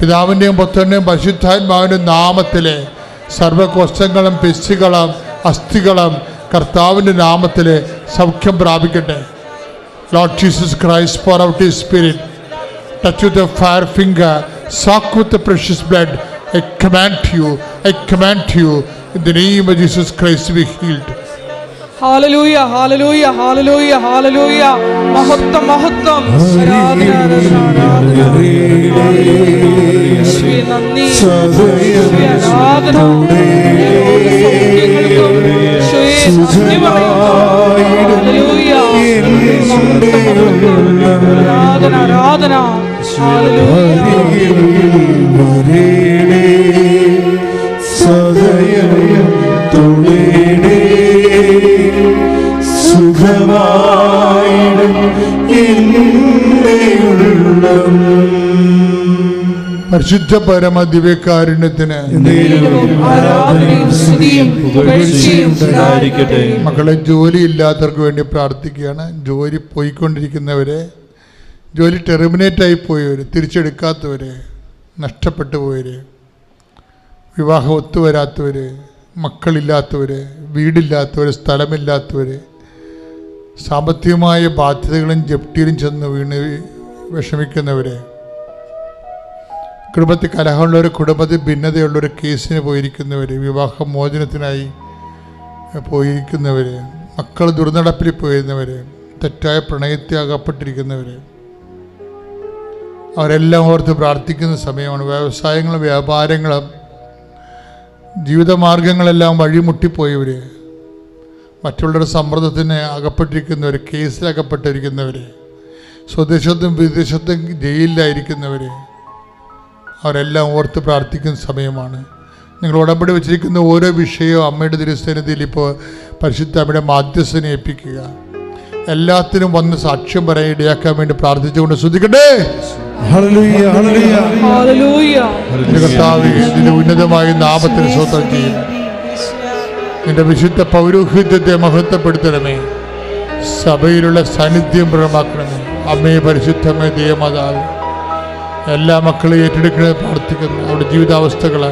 പിതാവിന്റെയും പുത്രന്റെയും പരിശുദ്ധാത്മാവിന്റെ നാമത്തിൽ സർവകോശങ്ങളും പിശുകളും അസ്ഥികളും കർത്താവിന്റെ നാമത്തിൽ സൗഖ്യം പ്രാപിക്കട്ടെ. Lord Jesus Christ pour out he spirit touch with fire finger soak with precious blood I command you I command you in the name Jesus Christ we healed hallelujah hallelujah hallelujah hallelujah. മഹത്വം മഹത്വം. ആരാധന ആരാധന. യേശുവേ പരിശുദ്ധ പരമ ദിവ്യകാരുണ്യത്തിന് മക്കളെ ജോലി ഇല്ലാത്തവർക്ക് വേണ്ടി പ്രാർത്ഥിക്കുകയാണ്. ജോലി പോയിക്കൊണ്ടിരിക്കുന്നവരെ ജോലി ടെർമിനേറ്റ് ആയി പോയവർ തിരിച്ചെടുക്കാത്തവർ നഷ്ടപ്പെട്ടു പോയവർ വിവാഹം ഒത്തുവരാത്തവർ മക്കളില്ലാത്തവർ വീടില്ലാത്തവർ സ്ഥലമില്ലാത്തവർ സാമ്പത്തികമായ ബാധ്യതകളും ജപ്തിയിലും ചെന്ന് വീണ് വിഷമിക്കുന്നവർ കുടുംബത്തിൽ കലഹമുള്ള ഒരു കുടുംബത്തിൽ ഭിന്നതയുള്ള ഒരു കേസിന് പോയിരിക്കുന്നവർ വിവാഹ മോചനത്തിനായി പോയിരിക്കുന്നവർ മക്കൾ ദുർനടപ്പിൽ പോയിരുന്നവർ തെറ്റായ പ്രണയത്തെ അകപ്പെട്ടിരിക്കുന്നവർ അവരെല്ലാം ഓർത്ത് പ്രാർത്ഥിക്കുന്ന സമയമാണ്. വ്യവസായങ്ങളും വ്യാപാരങ്ങളും ജീവിതമാർഗങ്ങളെല്ലാം വഴിമുട്ടിപ്പോയവർ മറ്റുള്ളവരുടെ സമ്മർദ്ദത്തിന് അകപ്പെട്ടിരിക്കുന്നവർ കേസിലകപ്പെട്ടിരിക്കുന്നവർ സ്വദേശത്തും വിദേശത്തും ജയിലിലായിരിക്കുന്നവർ അവരെല്ലാം ഓർത്ത് പ്രാർത്ഥിക്കുന്ന സമയമാണ്. നിങ്ങൾ ഉടമ്പടി വെച്ചിരിക്കുന്ന ഓരോ വിഷയവും അമ്മയുടെ തിരുസന്നിധിയിൽ ഇപ്പോൾ പരിശുദ്ധ അമ്മയുടെ മാധ്യസ്ഥനെ ഏൽപ്പിക്കുക. എല്ലാത്തിനും വന്ന് സാക്ഷ്യം പറയാൻ ഇടയാക്കാൻ വേണ്ടി പ്രാർത്ഥിച്ചുകൊണ്ട് ശ്രദ്ധിക്കട്ടെ ഹല്ലേലൂയ ഹല്ലേലൂയ ഹാലലൂയ നിന്റെ ഉന്നതമായ നാമത്തിന് സ്വന്തം ചെയ്യും. നിന്റെ വിശുദ്ധ പൗരോഹിത്യത്തെ മഹത്വപ്പെടുത്തണമേ. സഭയിലുള്ള സാന്നിധ്യം പ്രമാക്കണമേ അമ്മയെ പരിശുദ്ധമേ ദേവമാതാവ്. എല്ലാ മക്കളെയും ഏറ്റെടുക്കണേ പ്രാർത്ഥിക്കുന്നു. അവരുടെ ജീവിതാവസ്ഥകൾ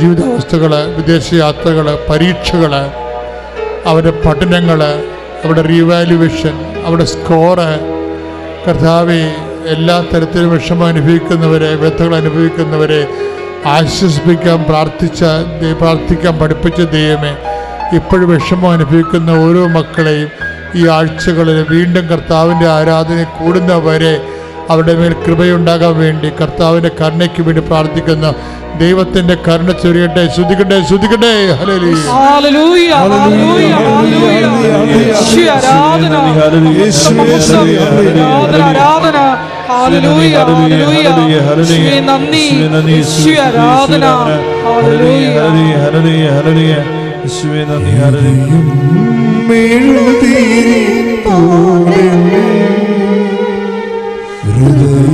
ജീവിതാവസ്ഥകൾ വിദേശയാത്രകൾ പരീക്ഷകൾ അവരുടെ പഠനങ്ങൾ അവരുടെ റീവാലുവേഷൻ അവരുടെ സ്കോറ് കർത്താവെ എല്ലാ തരത്തിലും വിഷമം അനുഭവിക്കുന്നവരെ വ്യഥകൾ അനുഭവിക്കുന്നവരെ ആശ്വസിപ്പിക്കാൻ പ്രാർത്ഥിച്ച പ്രാർത്ഥിക്കാൻ പഠിപ്പിച്ച ദൈവമേ ഇപ്പോഴും വിഷമം അനുഭവിക്കുന്ന ഓരോ മക്കളെയും ഈ ആഴ്ചകളിൽ വീണ്ടും കർത്താവിന്റെ ആരാധന കൂടുന്നവരെ അവരുടെ മേൽ കൃപയുണ്ടാകാൻ വേണ്ടി കർത്താവിന്റെ കരുണയ്ക്ക് വേണ്ടി പ്രാർത്ഥിക്കുന്ന ദൈവത്തിന്റെ കരുണ ചൊരിയട്ടെ. ശ്രുതിക്കട്ടെ ശ്രുതിക്കട്ടെ.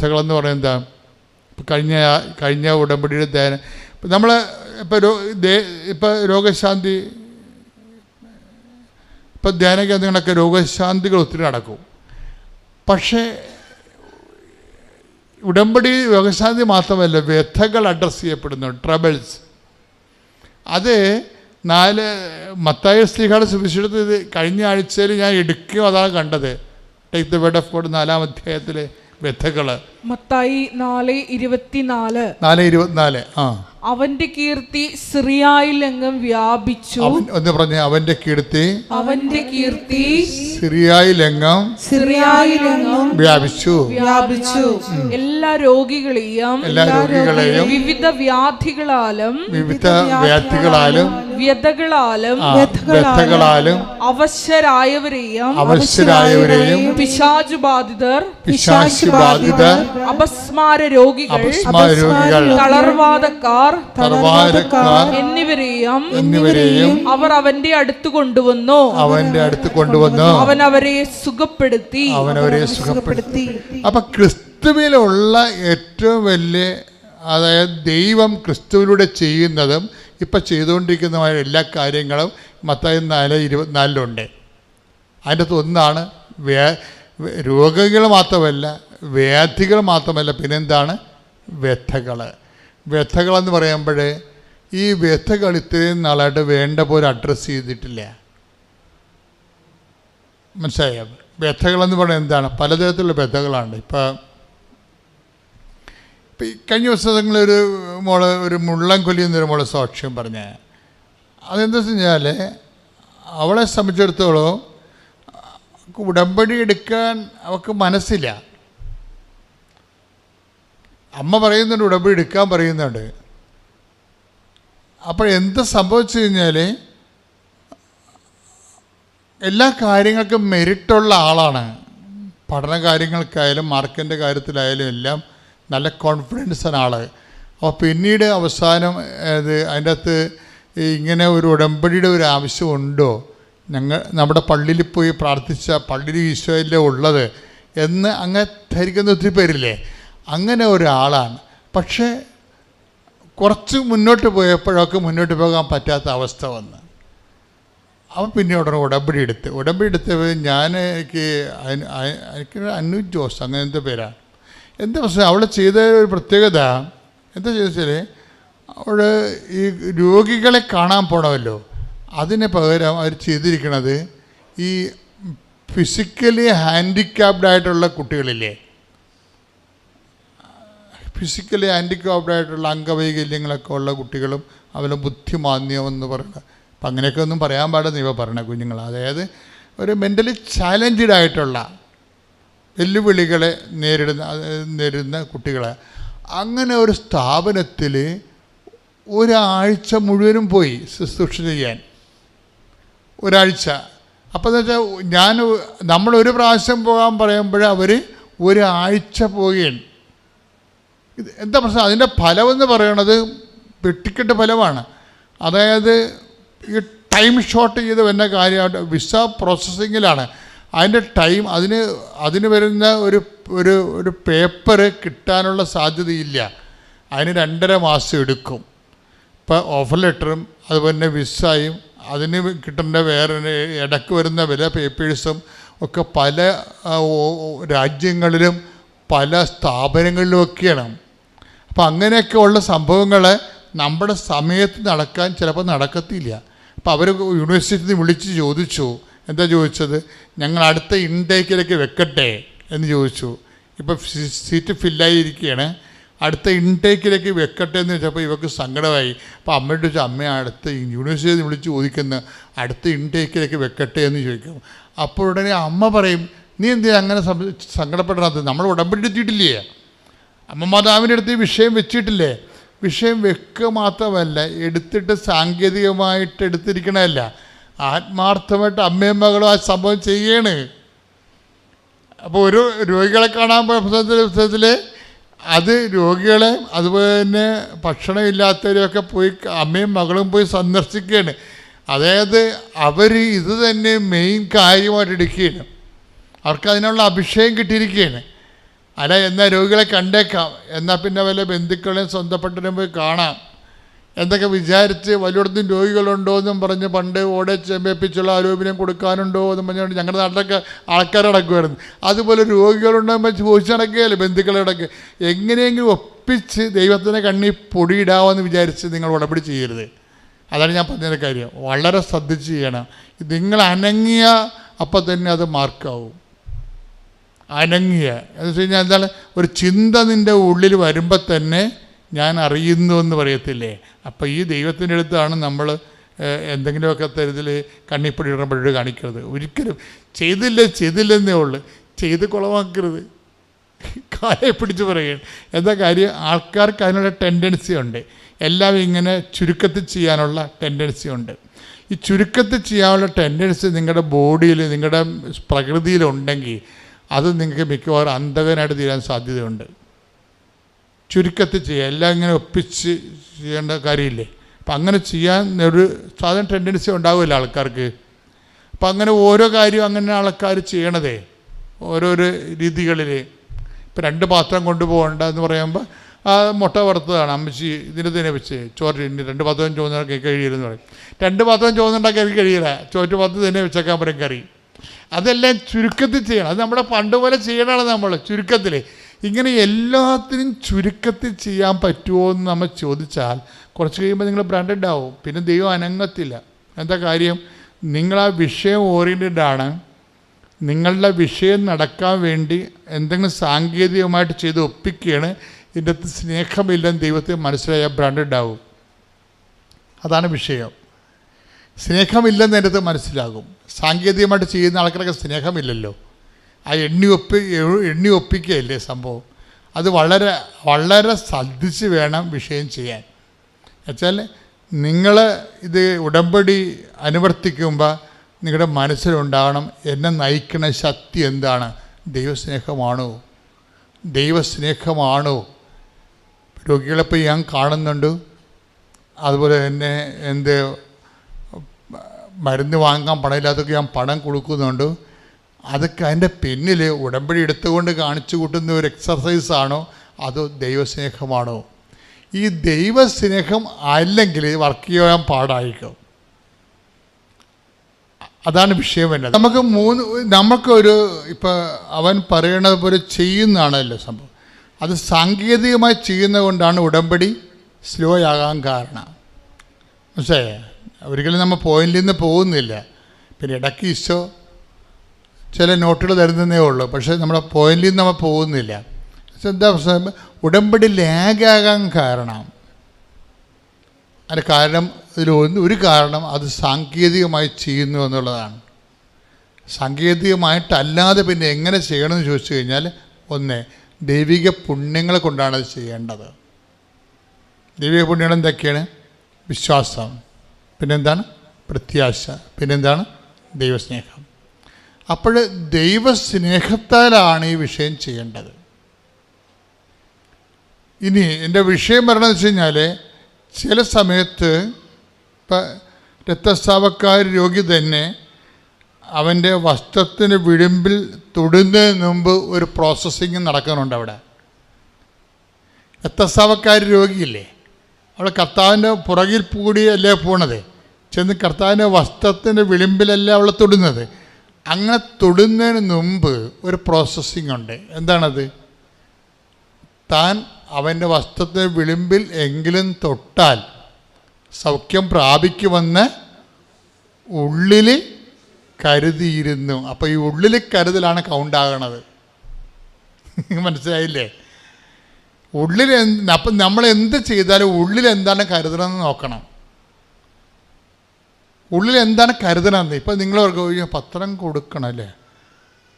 വ്യഥകളെന്ന് പറയുന്നത് ഇപ്പം കഴിഞ്ഞ കഴിഞ്ഞ ഉടമ്പടിയുടെ ധ്യാനം നമ്മൾ ഇപ്പോൾ രോ ഇപ്പോൾ രോഗശാന്തി ഇപ്പം ധ്യാന കേന്ദ്രങ്ങളൊക്കെ രോഗശാന്തികൾ ഒത്തിരി നടക്കും. പക്ഷേ ഉടമ്പടി രോഗശാന്തി മാത്രമല്ല വ്യഥകൾ അഡ്രസ്സ് ചെയ്യപ്പെടുന്നു ട്രബിൾസ് അത് നാല് മത്തായ സ്ത്രീകളുടെ സുവിശേഷത്തിൽ കഴിഞ്ഞ ആഴ്ചയിൽ ഞാൻ എടുക്കുകയും അതാണ് കണ്ടത്. Take the word of God നാലാം അധ്യായത്തിലെ. വ്യഥകൾ മത്തായി നാല് ഇരുപത്തിനാല്. നാല് ഇരുപത്തിനാല് ആ. അവന്റെ കീർത്തി സിറിയായിലെങ്ങും വ്യാപിച്ചു. എന്ന് പറഞ്ഞ അവന്റെ കീർത്തി അവന്റെ കീർത്തി സിറിയായിലെങ്ങും സിറിയായിലെങ്ങും വ്യാപിച്ചു. വ്യാപിച്ചു. എല്ലാ രോഗികളെയും എല്ലാ രോഗികളെയും വിവിധ വ്യാധികളാലും വിവിധ വ്യാധികളാലും വ്യതകളാലും അവശരായവരെയും അവശരായവരെയും പിശാചു ബാധിതർ പിശാചു ബാധിതർ അപസ്മാര രോഗികൾ അപസ്മാര രോഗികൾ എന്നിവരെയും എന്നിവരെയും അവർ അവന്റെ അടുത്ത് കൊണ്ടുവന്നു. അവന്റെ അടുത്ത് കൊണ്ടുവന്നു. അവൻ അവരെ സുഖപ്പെടുത്തി. അവൻ അവരെ സുഖപ്പെടുത്തി. അപ്പൊ ക്രിസ്തുവിലുള്ള ഏറ്റവും വലിയ അതായത് ദൈവം ക്രിസ്തുവിലൂടെ ചെയ്യുന്നതും ഇപ്പൊ ചെയ്തുകൊണ്ടിരിക്കുന്നതുമായ എല്ലാ കാര്യങ്ങളും മത്തായി നാല് ഇരുപത്തിനാലിലുണ്ട്. അതിന്റെ അകത്ത് ഒന്നാണ് വേ രോഗികൾ മാത്രമല്ല വ്യാധികൾ മാത്രമല്ല പിന്നെന്താണ്? വ്യഥകൾ വ്യഥകളെന്ന് പറയുമ്പോൾ ഈ വ്യഥകൾ ഇത്രയും നാളായിട്ട് വേണ്ട പോലെ അഡ്രസ്സ് ചെയ്തിട്ടില്ല. മനസ്സിലായോ? വ്യഥകളെന്ന് പറയുന്നത് എന്താണ്? പലതരത്തിലുള്ള വ്യഥകളാണ് ഇപ്പോൾ ഇപ്പം ഈ കഴിഞ്ഞ ദിവസങ്ങളൊരു മോൾ ഒരു മുള്ളം കൊല്ലിയെന്നൊരു മോൾ സാക്ഷ്യം പറഞ്ഞ. അതെന്താ വെച്ച് കഴിഞ്ഞാൽ അവളെ സംബന്ധിച്ചിടത്തോളം ഉടമ്പടി എടുക്കാൻ അവൾക്ക് മനസ്സില്ല. അമ്മ പറയുന്നുണ്ട് ഉടമ്പടി എടുക്കാൻ പറയുന്നുണ്ട്. അപ്പോൾ എന്ത് സംഭവിച്ചു കഴിഞ്ഞാൽ എല്ലാ കാര്യങ്ങൾക്കും മെരിറ്റുള്ള ആളാണ്. പഠന കാര്യങ്ങൾക്കായാലും മാർക്കിന്റെ കാര്യത്തിലായാലും എല്ലാം നല്ല കോൺഫിഡൻസ് ആണ് ആൾ അപ്പോൾ പിന്നീട് അവസാനം ഇത് അതിന്റെ അകത്ത് ഇങ്ങനെ ഒരു ഉടമ്പടിയുടെ ഒരു ആവശ്യമുണ്ടോ ഞങ്ങൾ നമ്മുടെ പള്ളിയിൽ പോയി പ്രാർത്ഥിച്ച പള്ളിയിൽ ഈശോയിലെ ഉള്ളത് എന്ന് അങ്ങനെ ധരിക്കുന്ന ഒത്തിരി പേരില്ലേ? അങ്ങനെ ഒരാളാണ്. പക്ഷേ കുറച്ച് മുന്നോട്ട് പോയപ്പോഴൊക്കെ മുന്നോട്ട് പോകാൻ പറ്റാത്ത അവസ്ഥ വന്ന്. അവൻ പിന്നെ ഉടനെ ഉടമ്പടി എടുത്ത്. ഉടമ്പടി എടുത്തത് ഞാൻ എനിക്ക് എനിക്ക് അന്നു ജോസ് അങ്ങനെ എന്തോ പേരാണ്. എന്താ പ്രശ്നം? അവൾ ചെയ്ത ഒരു പ്രത്യേകത എന്താ ചോദിച്ചാൽ അവൾ ഈ രോഗികളെ കാണാൻ പോണമല്ലോ. അതിന് പകരം അവർ ചെയ്തിരിക്കുന്നത് ഈ ഫിസിക്കലി ഹാൻഡിക്യാപ്ഡ് ആയിട്ടുള്ള കുട്ടികളില്ലേ? ഫിസിക്കലി ഹാൻഡിക്കാപ്ഡ് ആയിട്ടുള്ള അംഗവൈകല്യങ്ങളൊക്കെ ഉള്ള കുട്ടികളും അവരുടെ ബുദ്ധിമാന്യം എന്ന് പറയുന്നത്. അപ്പം അങ്ങനെയൊക്കെ ഒന്നും പറയാൻ പാടില്ല ഇവ പറയണ കുഞ്ഞുങ്ങൾ അതായത് ഒരു മെന്റലി ചാലഞ്ചഡ് ആയിട്ടുള്ള വെല്ലുവിളികളെ നേരിടുന്ന നേരിടുന്ന കുട്ടികളെ. അങ്ങനെ ഒരു സ്ഥാപനത്തിൽ ഒരാഴ്ച മുഴുവനും പോയി ശുശ്രൂഷ ചെയ്യാൻ. ഒരാഴ്ച. അപ്പോൾ എന്ന് വെച്ചാൽ ഞാൻ നമ്മളൊരു പ്രാവശ്യം പോകാൻ പറയുമ്പോൾ അവർ ഒരാഴ്ച പോവുകയാണ് ഇത് എന്താ പ്രശ്നം? അതിന്റെ ഫലമെന്ന് പറയണത് വെട്ടിക്കെട്ട് ഫലമാണ്. അതായത് ഈ ടൈം ഷോർട്ട് ചെയ്ത് വരുന്ന കാര്യമായിട്ട് വിസ പ്രോസസ്സിങ്ങിലാണ്. അതിന്റെ ടൈം അതിന് അതിന് വരുന്ന ഒരു ഒരു ഒരു പേപ്പർ കിട്ടാനുള്ള സാധ്യതയില്ല. അതിന് രണ്ടര മാസം എടുക്കും. ഇപ്പോൾ ഓഫർ ലെറ്ററും അതുപോലെ തന്നെ വിസയും അതിന് കിട്ടേണ്ട വേറെ ഇടയ്ക്ക് വരുന്ന വില പേപ്പേഴ്സും ഒക്കെ പല രാജ്യങ്ങളിലും പല സ്ഥാപനങ്ങളിലുമൊക്കെയാണ് അപ്പോൾ അങ്ങനെയൊക്കെ ഉള്ള സംഭവങ്ങൾ നമ്മുടെ സമയത്ത് നടക്കാൻ ചിലപ്പോൾ നടക്കത്തില്ല. അപ്പോൾ അവർ യൂണിവേഴ്സിറ്റിയിൽ നിന്ന് വിളിച്ച് ചോദിച്ചു. എന്താ ചോദിച്ചത്? ഞങ്ങൾ അടുത്ത ഇൻടേക്കിലേക്ക് വെക്കട്ടെ എന്ന് ചോദിച്ചു. ഇപ്പോൾ സീറ്റ് ഫില്ലായിരിക്കുകയാണ് അടുത്ത ഇൻടേക്കിലേക്ക് വെക്കട്ടെ എന്ന് വെച്ചപ്പോൾ ഇവർക്ക് സങ്കടമായി. അപ്പോൾ അമ്മയോട് ചോദിച്ചു അമ്മ അടുത്ത യൂണിവേഴ്സിറ്റിയിൽ നിന്ന് വിളിച്ച് ചോദിക്കുന്ന അടുത്ത ഇൻടേക്കിലേക്ക് വെക്കട്ടെ എന്ന് ചോദിക്കും. അപ്പോൾ ഉടനെ അമ്മ പറയും നീ എന്തിനാ അങ്ങനെ സങ്കടപ്പെടണത്? നമ്മൾ ഉടമ്പടി എടുത്തിട്ടില്ലേ? അമ്മ മാതാവിന്റെ അടുത്ത് ഈ വിഷയം വെച്ചിട്ടില്ലേ? വിഷയം വെക്കുക മാത്രമല്ല എടുത്തിട്ട് സാങ്കേതികമായിട്ട് എടുത്തിരിക്കണമല്ല ആത്മാർത്ഥമായിട്ട് അമ്മയും മകളും ആ സംഭവം ചെയ്യാണ്. അപ്പോൾ ഒരു രോഗികളെ കാണാൻ പോയ അത് രോഗികളെ അതുപോലെ തന്നെ ഭക്ഷണം ഇല്ലാത്തവരെയൊക്കെ പോയി അമ്മയും മകളും പോയി സന്ദർശിക്കുകയാണ്. അതായത് അവർ ഇത് തന്നെ മെയിൻ കാര്യമായിട്ട് എടുക്കുകയാണ്. അവർക്ക് അതിനുള്ള അഭിഷേകം കിട്ടിയിരിക്കുകയാണ്. അല്ല എന്നാൽ രോഗികളെ കണ്ടേക്കാം. എന്നാൽ പിന്നെ വല്ല ബന്ധുക്കളെയും സ്വന്തപ്പെട്ടതിനും പോയി കാണാം. എന്തൊക്കെ വിചാരിച്ച് വലിയടത്തും രോഗികളുണ്ടോ എന്നും പറഞ്ഞ് പണ്ട് ഓടെ ചെമ്പേപ്പിച്ചുള്ള ആരോപണം കൊടുക്കാനുണ്ടോ എന്നും പറഞ്ഞുകൊണ്ട് ഞങ്ങളുടെ നാട്ടിലൊക്കെ ആൾക്കാർ അടക്കുമായിരുന്നു അതുപോലെ രോഗികളുണ്ടോ എന്ന് ചോദിച്ചു നടക്കുകയല്ലേ ബന്ധുക്കളോടൊക്കെ എങ്ങനെയെങ്കിലും ഒപ്പിച്ച് ദൈവത്തിന്റെ കണ്ണി പൊടിയിടാമെന്ന് വിചാരിച്ച് നിങ്ങൾ ഉടപടി ചെയ്യരുത്. അതാണ് ഞാൻ പറഞ്ഞതിന്റെ കാര്യം. വളരെ ശ്രദ്ധിച്ച് ചെയ്യണം. നിങ്ങൾ അനങ്ങിയ അപ്പം തന്നെ അത് മാർക്കാവും. അനങ്ങിയ. എന്ന് വെച്ച് കഴിഞ്ഞാൽ എന്താണ്? ഒരു ചിന്ത നിന്റെ ഉള്ളിൽ വരുമ്പോൾ തന്നെ ഞാൻ അറിയുന്നു എന്ന് പറയത്തില്ലേ? അപ്പോൾ ഈ ദൈവത്തിന്റെ അടുത്താണ് നമ്മൾ എന്തെങ്കിലുമൊക്കെ തരത്തിൽ കണ്ണിപ്പൊടി ഇടുമ്പോഴേ കാണിക്കരുത്. ഒരിക്കലും ചെയ്തില്ല ചെയ്തില്ലെന്നേ ഉള്ളൂ. ചെയ്ത് കുളമാക്കരുത്. കാലെ പിടിച്ച് പറയുകയാണ്. എന്താ കാര്യം? ആൾക്കാർക്ക് അതിനുള്ള ടെൻഡൻസി ഉണ്ട്. എല്ലാം ഇങ്ങനെ ചുരുക്കത്തിൽ ചെയ്യാനുള്ള ടെൻഡൻസി ഉണ്ട്. ഈ ചുരുക്കത്തിൽ ചെയ്യാനുള്ള ടെൻഡൻസി നിങ്ങളുടെ ബോഡിയിൽ നിങ്ങളുടെ പ്രകൃതിയിലുണ്ടെങ്കിൽ അത് നിങ്ങൾക്ക് മിക്കവാറും അന്ധകനായിട്ട് തീരാൻ സാധ്യതയുണ്ട്. ചുരുക്കത്തിൽ ചെയ്യുക എല്ലാം ഇങ്ങനെ ഒപ്പിച്ച് ചെയ്യേണ്ട കാര്യമില്ലേ? അപ്പം അങ്ങനെ ചെയ്യാൻ ഒരു സാധാരണ ടെൻഡൻസി ഉണ്ടാവില്ല ആൾക്കാർക്ക്. അപ്പം അങ്ങനെ ഓരോ കാര്യവും അങ്ങനെ ആൾക്കാർ ചെയ്യണതേ ഓരോരോ രീതികളിൽ ഇപ്പം രണ്ട് പാത്രം കൊണ്ടുപോകണ്ട എന്ന് പറയുമ്പോൾ ആ മുട്ട വറുത്തതാണ് അമ്മച്ചി ഇതിന് തന്നെ വെച്ച് ചോറ് രണ്ട് പാത്രം ചോദിച്ചാൽ കഴിയില്ലെന്ന് പറയും. രണ്ട് പാത്രം ചോദിച്ചുണ്ടാക്കി എനിക്ക് കഴിയില്ല. ചോറ്റ് പാത്രം തന്നെ വെച്ചേക്കാൻ പറയും കറി. അതെല്ലാം ചുരുക്കത്തിൽ ചെയ്യണം. അത് നമ്മുടെ പണ്ട് പോലെ ചെയ്യണമാണ് നമ്മൾ ചുരുക്കത്തിൽ ഇങ്ങനെ എല്ലാത്തിനും ചുരുക്കത്തിൽ ചെയ്യാൻ പറ്റുമോ എന്ന് നമ്മൾ ചോദിച്ചാൽ കുറച്ച് കഴിയുമ്പോൾ നിങ്ങൾ ബ്രാൻഡഡ് ആവും പിന്നെ ദൈവം അനങ്ങത്തില്ല. എന്താ കാര്യം? നിങ്ങൾ ആ വിഷയം ഓറിയന്റഡ് ആണ്. നിങ്ങളുടെ വിഷയം നടക്കാൻ വേണ്ടി എന്തെങ്കിലും സാങ്കേതികമായിട്ട് ചെയ്ത് ഒപ്പിക്കുകയാണ്. ഇതിന്റെ അകത്ത് സ്നേഹമില്ലെന്ന് ദൈവത്തെ മനസ്സിലായ ബ്രാൻഡഡ് ആവും അതാണ് വിഷയം. സ്നേഹമില്ലെന്ന് എന്റെ മനസ്സിലാകും. സാങ്കേതികമായിട്ട് ചെയ്യുന്ന ആൾക്കാരൊക്കെ സ്നേഹമില്ലല്ലോ. ആ എണ്ണി ഒപ്പി എണ്ണി ഒപ്പിക്കുകയല്ലേ സംഭവം. അത് വളരെ വളരെ ശ്രദ്ധിച്ച് വേണം വിഷയം ചെയ്യാൻ. എന്നുവെച്ചാൽ നിങ്ങൾ ഇത് ഉടമ്പടി അനുവർത്തിക്കുമ്പോൾ നിങ്ങളുടെ മനസ്സിലുണ്ടാകണം എന്നെ നയിക്കുന്ന ശക്തി എന്താണ്? ദൈവസ്നേഹമാണോ? ദൈവസ്നേഹമാണോ? രോഗികളെപ്പോൾ ഞാൻ കാണുന്നുണ്ട്. അതുപോലെ തന്നെ എന്ത് മരുന്ന് വാങ്ങാൻ പണമില്ലാത്തൊക്കെ ഞാൻ പണം കൊടുക്കുന്നുണ്ട്. അതൊക്കെ അതിന്റെ പിന്നിൽ ഉടമ്പടി എടുത്തുകൊണ്ട് കാണിച്ചു കൂട്ടുന്ന ഒരു എക്സർസൈസാണോ അതോ ദൈവസ്നേഹമാണോ? ഈ ദൈവസ്നേഹം അല്ലെങ്കിൽ വർക്ക് ചെയ്യാൻ പാടായിരിക്കും. അതാണ് വിഷയം വേണ്ടത് നമുക്ക് മൂന്ന് നമുക്കൊരു ഇപ്പം അവൻ പറയണത് പോലെ ചെയ്യുന്നതാണല്ലോ സംഭവം. അത് സാങ്കേതികമായി ചെയ്യുന്നത് കൊണ്ടാണ് ഉടമ്പടി സ്ലോ ആകാൻ കാരണം. മനസ്സിലായേ? ഒരിക്കലും നമ്മൾ പോയിന്റിൽ നിന്ന് പോകുന്നില്ല. പിന്നെ ഇടയ്ക്ക് ഈശോ ചില നോട്ടുകൾ തരുന്നതേ ഉള്ളൂ. പക്ഷേ നമ്മുടെ പോയിന്റിൽ നിന്ന് നമ്മൾ പോകുന്നില്ല. എന്താ പ്രശ്നം? ഉടമ്പടി ലാഗാകാൻ കാരണം. അതിന് കാരണം ഇതിൽ ഒന്ന് ഒരു കാരണം അത് സാങ്കേതികമായി ചെയ്യുന്നു എന്നുള്ളതാണ്. സാങ്കേതികമായിട്ടല്ലാതെ പിന്നെ എങ്ങനെ ചെയ്യണമെന്ന് ചോദിച്ചു കഴിഞ്ഞാൽ ഒന്ന് ദൈവിക പുണ്യങ്ങൾ കൊണ്ടാണ് അത് ചെയ്യേണ്ടത്. ദൈവിക പുണ്യങ്ങൾ എന്തൊക്കെയാണ്? വിശ്വാസം. പിന്നെന്താണ്? പ്രത്യാശ. പിന്നെന്താണ്? ദൈവസ്നേഹം. അപ്പോൾ ദൈവസ്നേഹത്താലാണ് ഈ വിഷയം ചെയ്യേണ്ടത്. ഇനി എന്റെ വിഷയം പറയണമെന്ന് വെച്ച് കഴിഞ്ഞാൽ ചില സമയത്ത് ഇപ്പം രക്തസ്രാവക്കാർ രോഗി തന്നെ അവന്റെ വസ്ത്രത്തിന് വിളിമ്പിൽ തൊടുന്നതിന് മുമ്പ് ഒരു പ്രോസസ്സിങ് നടക്കുന്നുണ്ട് അവിടെ. രക്തസ്രാവക്കാർ രോഗിയില്ലേ? അവൾ കർത്താവിന്റെ പുറകിൽ കൂടിയല്ലേ പോണത്? ചെന്ന് കർത്താവിന്റെ വസ്ത്രത്തിന്റെ വിളിമ്പിലല്ലേ അവളെ തൊടുന്നത്? അങ്ങനെ തൊടുന്നതിന് മുമ്പ് ഒരു പ്രോസസ്സിംഗ് ഉണ്ട്. എന്താണത്? താൻ അവന്റെ വസ്ത്രത്തിന് വിളിമ്പിൽ എങ്കിലും തൊട്ടാൽ സൗഖ്യം പ്രാപിക്കുമെന്ന് ഉള്ളിൽ കരുതിയിരുന്നു. അപ്പോൾ ഈ ഉള്ളിൽ കരുതലാണ് കൗണ്ടാകണത് മനസ്സിലായില്ലേ? ഉള്ളിൽ അപ്പം നമ്മൾ എന്ത് ചെയ്താലും ഉള്ളിൽ എന്താണ് കരുതണമെന്ന് നോക്കണം. ഉള്ളിൽ എന്താണ് കരുതണമെന്ന് ഇപ്പം നിങ്ങൾ ഓർക്കും, പത്രം കൊടുക്കണം അല്ലേ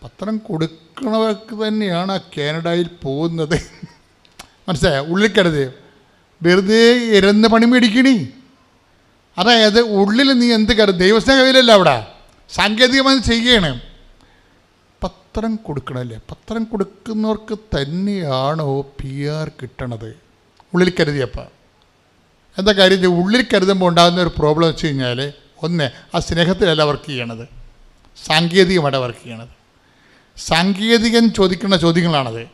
പത്രം കൊടുക്കണവർക്ക് തന്നെയാണ് കാനഡയിൽ പോകുന്നത്. മനസ്സിലായോ? ഉള്ളിൽ കരുത് വെറുതെ ഇരന്ന് പണി മേടിക്കണി. അതായത് ഉള്ളിൽ നീ എന്ത് കരുത്? ദൈവസ്നേഹമില്ലല്ലോ അവിടെ. സാങ്കേതികമായി ചെയ്യണം. പത്രം കൊടുക്കണമല്ലേ പത്രം കൊടുക്കുന്നവർക്ക് തന്നെയാണോ പി ആർ കിട്ടണത്? ഉള്ളിൽ കരുതിയപ്പോൾ എന്താ കാര്യം? ഉള്ളിൽ കരുതുമ്പോൾ ഉണ്ടാകുന്ന ഒരു പ്രോബ്ലം വെച്ച് കഴിഞ്ഞാൽ ഒന്ന് ആ സ്നേഹത്തിലല്ല വർക്ക് ചെയ്യണത്. സാങ്കേതികമായിട്ട് വർക്ക് ചെയ്യണത്. സാങ്കേതികൻ ചോദിക്കുന്ന ചോദ്യങ്ങളാണത്.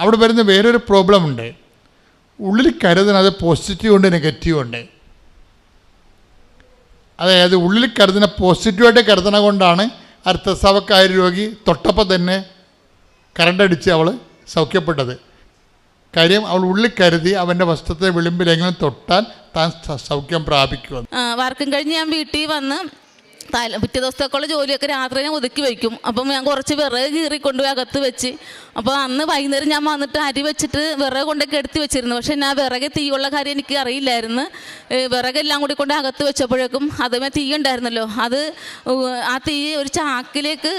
അവിടെ വരുന്ന വേറൊരു പ്രോബ്ലം ഉണ്ട്. ഉള്ളിൽ കരുതുന്നത് പോസിറ്റീവ് ഉണ്ട് നെഗറ്റീവ് ഉണ്ട് അതായത് ഉള്ളിൽ കരുതുന്ന പോസിറ്റീവായിട്ട് കരുതണ കൊണ്ടാണ് അർത്ഥസവക്കായ രോഗി തൊട്ടപ്പം തന്നെ കരണ്ടടിച്ച് അവൾ സൗഖ്യപ്പെട്ടത്. കാര്യം അവൾ ഉള്ളിൽ കരുതി അവന്റെ വസ്ത്രത്തെ വിളിമ്പിലെങ്കിലും തൊട്ടാൽ താൻ സൗഖ്യം പ്രാപിക്കുമെന്ന്. വർക്കും കഴിഞ്ഞ് ഞാൻ വീട്ടിൽ വന്ന് തല പിറ്റേ ദിവസത്തേക്കുള്ള ജോലിയൊക്കെ രാത്രി ഞാൻ ഒതുക്കി വയ്ക്കും അപ്പം ഞാൻ കുറച്ച് വിറക് കീറി കൊണ്ടുപോയി അകത്ത് വെച്ച്. അപ്പോൾ അന്ന് വൈകുന്നേരം ഞാൻ വന്നിട്ട് അരി വെച്ചിട്ട് വിറക് കൊണ്ടൊക്കെ എടുത്ത് വെച്ചിരുന്നു. പക്ഷേ ഞാൻ വിറകെ തീയുള്ള കാര്യം എനിക്ക് അറിയില്ലായിരുന്നു. വിറകെല്ലാം കൂടി കൊണ്ട് അകത്ത് വെച്ചപ്പോഴേക്കും അതുമേ തീ ഉണ്ടായിരുന്നല്ലോ. അത് ആ തീ ഒരു ചാക്കിലേക്ക്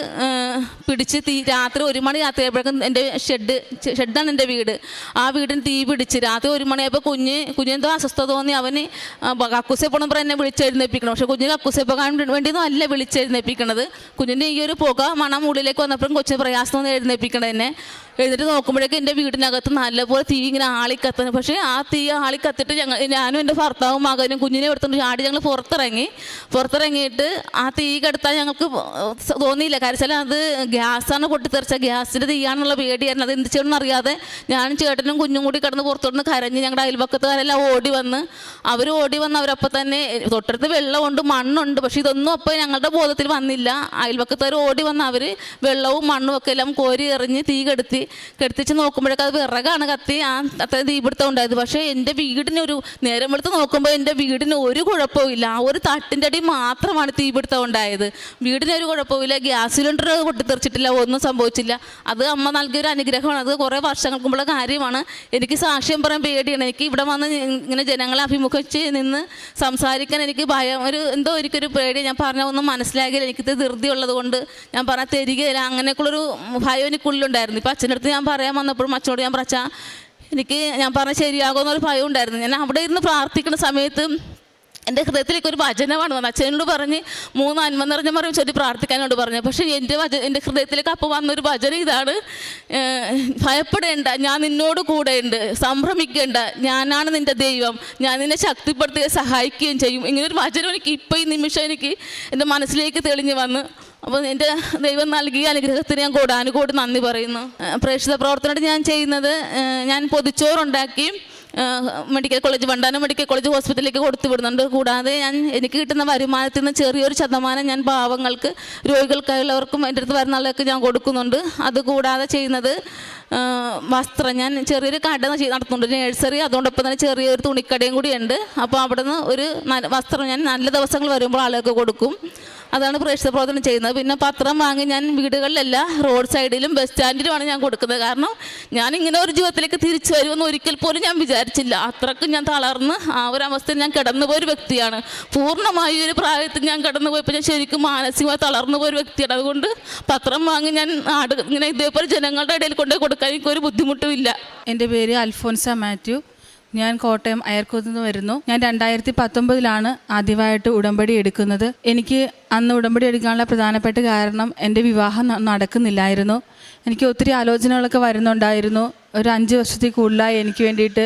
പിടിച്ച് തീ രാത്രി ഒരു മണി രാത്രിയായപ്പോഴേക്കും എന്റെ ഷെഡ് ഷെഡാണ് എന്റെ വീട്. ആ വീടിന് തീ പിടിച്ച് രാത്രി ഒരു മണിയായപ്പോൾ കുഞ്ഞ് കുഞ്ഞെന്തോ അസ്വസ്ഥത തോന്നി. അവന് കക്കൂസെ പോകണം എന്നെ വിളിച്ചെഴുന്നേപ്പിക്കണം പക്ഷേ കുഞ്ഞ് കക്കൂസെ പോകാൻ വേണ്ടിയൊന്നും അല്ല വിളിച്ചെഴുന്നേപ്പിക്കണത്. കുഞ്ഞിന്റെ ഈ ഒരു പുക മണം ഉള്ളിലേക്ക് വന്നപ്പോഴും കൊച്ചിന് പ്രയാസം എഴുന്നേപ്പിക്കണത് എന്നെ എഴുന്നിട്ട് നോക്കുമ്പോഴേക്കും എന്റെ വീടിനകത്ത് നല്ലപോലെ തീ ഇങ്ങനെ ആളിക്കത്തുന്നു. പക്ഷേ ആ തീ ആളിക്കത്തിട്ട് ഞങ്ങൾ ഞാനും എന്റെ ഭർത്താവും മകനും കുഞ്ഞിനെ എടുത്തുകൊണ്ട് ചാടി ഞങ്ങൾ പുറത്തിറങ്ങി. പുറത്തിറങ്ങിയിട്ട് ആ തീ കെടുത്താൻ ഞങ്ങൾക്ക് തോന്നിയില്ല. കാര്യം അത് ഗ്യാസാണ് പൊട്ടിത്തെറിച്ച ഗ്യാസിന്റെ തീയാണെന്നുള്ള പേടിയായിരുന്നു. അത് എന്ത് ചെയ്യണമെന്ന് അറിയാതെ ഞാനും ചേട്ടനും കുഞ്ഞും കൂടി കിടന്ന് പുറത്തോട്ട് കരഞ്ഞ് ഞങ്ങളുടെ അയൽപക്കത്തുകാരെല്ലാം ഓടി വന്ന് അവർ ഓടി വന്ന് അവരപ്പം തന്നെ തൊട്ടടുത്ത് വെള്ളമുണ്ട് മണ്ണുണ്ട്. പക്ഷേ ഇതൊന്നും അപ്പോൾ ഞങ്ങളുടെ ബോധത്തിൽ വന്നില്ല. അയൽപക്കത്തുകാർ ഓടി വന്ന് അവർ വെള്ളവും മണ്ണും ഒക്കെ എല്ലാം കോരി എറിഞ്ഞ് തീ കെടുത്തി കെടുത്തിച്ച് നോക്കുമ്പോഴൊക്കെ അത് വിറകാണ് കത്തി. ആ അത്ര തീപിടുത്തം ഉണ്ടായത്. പക്ഷേ എന്റെ ഒരു നേരം വെളുത്ത് നോക്കുമ്പോൾ എന്റെ വീടിന് ഒരു കുഴപ്പമില്ല ആ ഒരു തട്ടിന്റെ അടി മാത്രമാണ് തീപിടുത്തം ഉണ്ടായത്. വീടിനൊരു കുഴപ്പമില്ല ഗ്യാസ് സിലിണ്ടർ പൊട്ടിത്തെറിച്ചിട്ടില്ല. ഒന്നും സംഭവിച്ചില്ല. അത് അമ്മ നൽകിയൊരു അനുഗ്രഹമാണ്. അത് കുറേ വർഷങ്ങൾക്ക് മുമ്പുള്ള കാര്യമാണ്. എനിക്ക് സാക്ഷ്യം പറയാൻ പേടിയാണ്. എനിക്ക് ഇവിടെ വന്ന് ഇങ്ങനെ ജനങ്ങളെ അഭിമുഖിച്ച് നിന്ന് സംസാരിക്കാൻ എനിക്ക് ഭയം ഒരു എന്തോ എനിക്കൊരു പേടി. ഞാൻ പറഞ്ഞ ഒന്നും മനസ്സിലാകില്ല എനിക്കിത് ധൃതി ഉള്ളത് കൊണ്ട് ഞാൻ പറഞ്ഞാൽ തരികയില്ല. അങ്ങനെയൊക്കെയുള്ളൊരു ഭയം എനിക്കുള്ളിലുണ്ടായിരുന്നു. ഇപ്പം അടുത്ത് ഞാൻ പറയാൻ വന്നപ്പോഴും അച്ഛനോട് ഞാൻ പറച്ച എനിക്ക് ഞാൻ പറഞ്ഞ ശരിയാകുമെന്നൊരു ഭയം ഉണ്ടായിരുന്നു. ഞാൻ അവിടെ ഇരുന്ന് പ്രാർത്ഥിക്കുന്ന സമയത്ത് എന്റെ ഹൃദയത്തിലേക്ക് ഒരു വചനമാണ് വന്നത്. അച്ഛനോട് പറഞ്ഞ് മൂന്ന് അന്മ നിറഞ്ഞ മറിയും ചൊല്ലി പ്രാർത്ഥിക്കാനോട് പറഞ്ഞു. പക്ഷേ എന്റെ വച എന്റെ ഹൃദയത്തിലേക്ക് അപ്പോൾ വന്നൊരു വചനം ഇതാണ് ഭയപ്പെടേണ്ട ഞാൻ നിന്നോട് കൂടെയുണ്ട്. സംഭ്രമിക്കേണ്ട. ഞാനാണ് നിന്റെ ദൈവം. ഞാൻ നിന്നെ ശക്തിപ്പെടുത്തുകയും സഹായിക്കുകയും ചെയ്യും. ഇങ്ങനൊരു വചനം എനിക്ക് ഇപ്പോൾ ഈ നിമിഷം എനിക്ക് എന്റെ മനസ്സിലേക്ക് തെളിഞ്ഞു വന്ന് അപ്പോൾ എന്റെ ദൈവം നൽകിയ അനുഗ്രഹത്തിന് ഞാൻ കൂടാനുകൂടി നന്ദി പറയുന്നു. പ്രേക്ഷിത പ്രവർത്തനമായിട്ട് ഞാൻ ചെയ്യുന്നത് ഞാൻ പൊതിച്ചോറുണ്ടാക്കി medical college Vandanam medical college ഹോസ്പിറ്റലിലേക്ക് കൊടുത്തു വിടുന്നുണ്ട് കൂടാതെ ഞാൻ എനിക്ക് കിട്ടുന്ന വരുമാനത്തിൽ നിന്ന് ചെറിയൊരു ശതമാനം ഞാൻ പാവങ്ങൾക്ക് രോഗികൾക്കായുള്ളവർക്കും എന്റെ അടുത്ത് വരുന്ന ആളുകൾക്ക് ഞാൻ കൊടുക്കുന്നുണ്ട്. അതുകൂടാതെ ചെയ്യുന്നത് വസ്ത്രം ഞാൻ ചെറിയൊരു കട നടത്തുന്നുണ്ട്. നേഴ്സറി അതോടൊപ്പം തന്നെ ചെറിയൊരു തുണിക്കടയും കൂടി ഉണ്ട് അപ്പോൾ അവിടെ നിന്ന് ഒരു വസ്ത്രം ഞാൻ നല്ല ദിവസങ്ങൾ വരുമ്പോൾ ആളുകൾക്ക് കൊടുക്കും. അതാണ് പ്രേക്ഷിത പ്രവർത്തനം ചെയ്യുന്നത്. പിന്നെ പത്രം വാങ്ങി ഞാൻ വീടുകളിലല്ല റോഡ് സൈഡിലും ബസ് സ്റ്റാൻഡിലുമാണ് ഞാൻ കൊടുക്കുന്നത്. കാരണം ഞാൻ ഇങ്ങനെ ഒരു ജീവിതത്തിലേക്ക് തിരിച്ചു വരുമെന്ന് ഒരിക്കൽ പോലും ഞാൻ വിചാരിച്ചില്ല. അത്രക്കും ഞാൻ തളർന്ന് ആ ഒരു അവസ്ഥയിൽ ഞാൻ കിടന്നു ഒരു വ്യക്തിയാണ്. പൂർണമായി ഒരു പ്രായത്തിൽ ഞാൻ കടന്നു പോയപ്പോൾ ഞാൻ ശരിക്കും മാനസികമായി തളർന്നു പോയൊരു വ്യക്തിയാണ്. അതുകൊണ്ട് പത്രം വാങ്ങി ഞാൻ ആട് ഇങ്ങനെ ഇതേപോലെ ജനങ്ങളുടെ ഇടയിൽ കൊണ്ടുപോയി കൊടുക്കാൻ എനിക്കൊരു ബുദ്ധിമുട്ടും ഇല്ല. എന്റെ പേര് അൽഫോൻസ മാത്യു. ഞാൻ കോട്ടയം അയർക്കൂത്ത് നിന്ന് വരുന്നു. ഞാൻ രണ്ടായിരത്തി പത്തൊമ്പതിലാണ് ആദ്യമായിട്ട് ഉടമ്പടി എടുക്കുന്നത്. എനിക്ക് അന്ന് ഉടമ്പടി എടുക്കാനുള്ള പ്രധാനപ്പെട്ട കാരണം എന്റെ വിവാഹം നടക്കുന്നില്ലായിരുന്നു. എനിക്ക് ഒത്തിരി ആലോചനകളൊക്കെ വരുന്നുണ്ടായിരുന്നു. ഒരു അഞ്ച് വർഷത്തിൽ കൂടുതലായി എനിക്ക് വേണ്ടിയിട്ട്